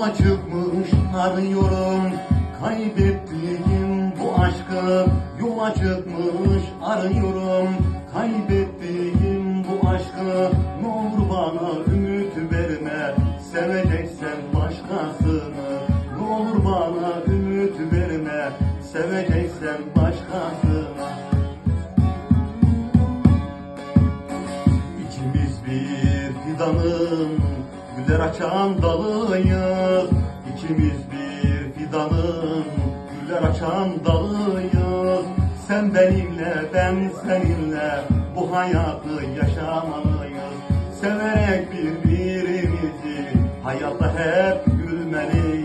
Yola çıkmış arıyorum. Kaybettiğim bu aşkı Yola çıkmış arıyorum Kaybettiğim bu aşkı Ne olur bana ümit verme. Seveceksen başkasını Ne olur bana ümit verme. Seveceksen başkasını. İkimiz bir fidanın güller açan dalıyız. İkimiz bir fidanın güller açan dalıyız. Sen benimle ben seninle bu hayatı yaşamalıyız. Severek birbirimizi hayatta hep gülmeliyiz.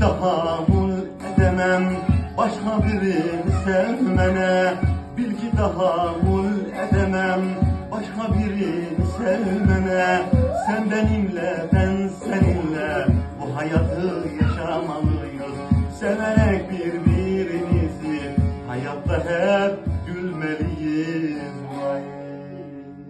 bir tahammül edemem. Başka birini sevmene Bil ki tahammül edemem. Başka birini sevmene Sen benimle ben seninle Bu hayatı yaşamalıyız. Severek birbirimizi Hayatta hep gülmeliyiz.